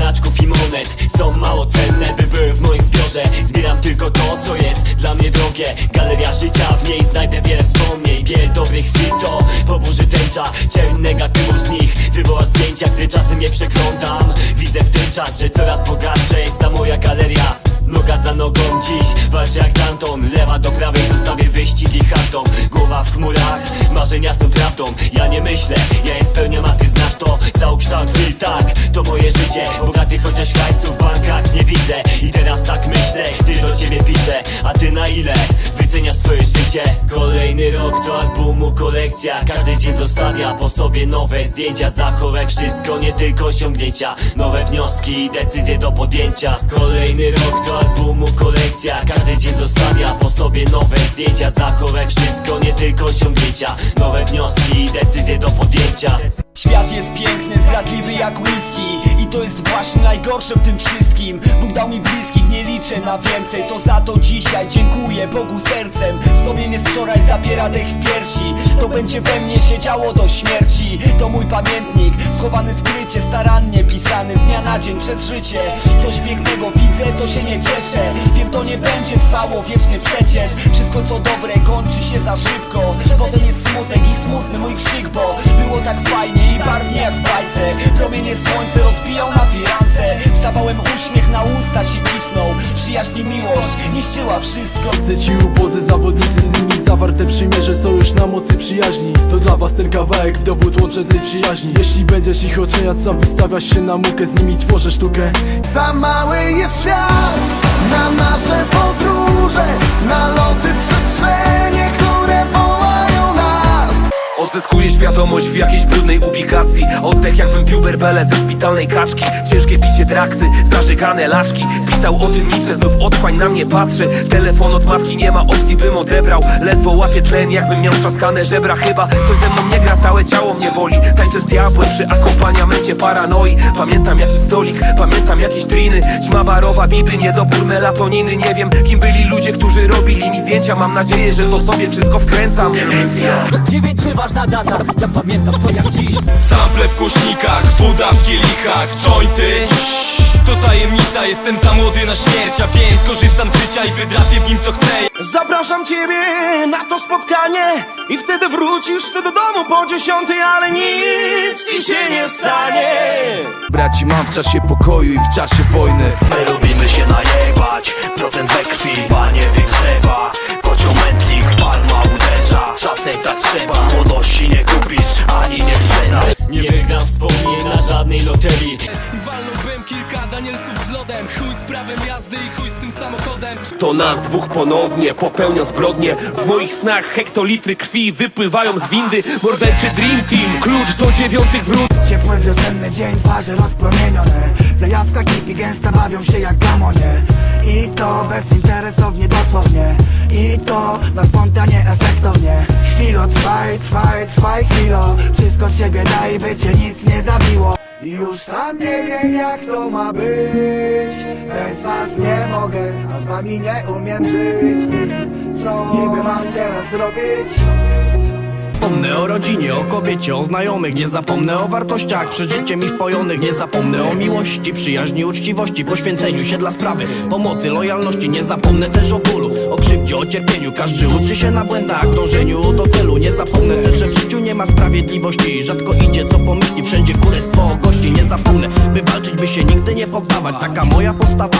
znaczków i monet Są mało cenne, by były w moim zbiorze. Zbieram tylko to, co jest dla mnie drogie. Galeria życia, w niej znajdę wiele wspomnień. Wiele dobrych chwil to poburzy tęcza. Cień negatywu z nich wywoła zdjęcia Gdy czasem je przeglądam. Widzę w tym czas, że coraz bogatsza jest ta moja galeria. Noga za nogą dziś walczę jak Danton. Lewa do prawej zostawię wyścigi hartą Głowa w chmurach, marzenia są prawdą. Ja nie myślę, ja je spełniam, a ty znasz to. Cały kształt chwil tak moje życie. Bogaty chociaż hajsu w bankach nie widzę. I teraz tak myślę, gdy do ciebie piszę A ty na ile Kolejny rok to albumu kolekcja. Każdy dzień zostawia po sobie nowe zdjęcia. Zachowaj wszystko, nie tylko osiągnięcia. Nowe wnioski i decyzje do podjęcia. Kolejny rok to albumu kolekcja. Każdy dzień zostawia po sobie nowe zdjęcia. Zachowaj wszystko, nie tylko osiągnięcia. Nowe wnioski i decyzje do podjęcia. Świat jest piękny, zdradliwy jak whisky. I to jest właśnie najgorsze w tym wszystkim. Bóg dał mi bliskich, nie liczę na więcej. To za to dzisiaj dziękuję Bogu sercem. Wspomnienie z wczoraj zabiera dech w piersi. To będzie we mnie siedziało do śmierci. To mój pamiętnik, schowany skrycie Starannie pisany. Z dnia na dzień przez życie. Coś pięknego widzę, to się nie cieszę. Wiem to nie będzie trwało wiecznie przecież. Wszystko co dobre kończy się za szybko. Potem jest smutek i smutny mój krzyk Bo było tak fajnie i barwnie jak w bajce. Promienie słońce rozbijał na firance Wstawałem uśmiech na usta się cisnął. Przyjaźń i miłość niszczyła wszystko. Chcę ci ubodzy zawodnicy z nimi zawarte przymierze Są już na mocy przyjaźni. To dla was ten kawałek w dowód łączącej przyjaźni. Jeśli będziesz ich oceniać sam wystawiasz się na mukę Z nimi tworzę sztukę. Za mały jest świat na nasze podróże, na loty Świadomość w jakiejś brudnej ubikacji Oddech jakbym pił berbele ze szpitalnej kaczki. Ciężkie picie draksy, zażygane laczki. Pisał o tym nicze, znów otchłań na mnie patrzy. Telefon od matki, nie ma opcji bym odebrał. Ledwo łapię tlen, jakbym miał trzaskane żebra. Chyba coś ze mną nie gra, całe ciało mnie boli. Tańczę z diabłem przy akompaniamencie paranoi. Pamiętam jakiś stolik, pamiętam jakieś driny. Ćma barowa, biby, niedobór melatoniny. Nie wiem kim byli ludzie, którzy robili mi zdjęcia. Mam nadzieję, że to sobie wszystko wkręcam Nie wiem czy ważna data, pamiętam to jak dziś. Sample w głośnikach, woda w kielichach, jointy. To tajemnica, jestem za młody na śmierć A więc korzystam z życia i wydrapię w nim co chcę. Zapraszam ciebie na to spotkanie i wtedy wrócisz ty do domu po dziesiątej, ale nic ci się nie stanie. Braci mam w czasie pokoju i w czasie wojny. My lubimy się najebać Procent we krwi, panie wygrzewa żadnej loterii. Walnąłbym kilka Danielsów z lodem. Chuj z prawem jazdy i chuj z tym samochodem. To nas dwóch ponownie popełnia zbrodnie. W moich snach hektolitry krwi wypływają z windy. Morderczy Dream Team, klucz do dziewiątych wrót. Ciepły wiosenny dzień, twarze rozpromienione. Zajawka, kipi gęsta, bawią się jak gamonie. I to bezinteresownie, dosłownie. I to na spontanie, efektownie. Chwilo, trwaj, trwaj, trwaj chwilo. Wszystko ciebie daj, by cię nic nie zabiło już sam nie wiem jak to ma być Bez was nie mogę, a z wami nie umiem żyć co niby mam teraz zrobić? Zapomnę o rodzinie, o kobiecie, o znajomych. Nie zapomnę o wartościach przeżyciem i wpojonych. Nie zapomnę o miłości, przyjaźni, uczciwości Poświęceniu się dla sprawy, pomocy, lojalności Nie zapomnę też o bólu, o krzywdzie, o cierpieniu. Każdy uczy się na błędach, w dążeniu do celu. Nie zapomnę też, że w życiu nie ma sprawiedliwości. Rzadko idzie co pomyśli, wszędzie kurestwo o gości. Nie zapomnę, by walczyć, by się nigdy nie poddawać Taka moja postawa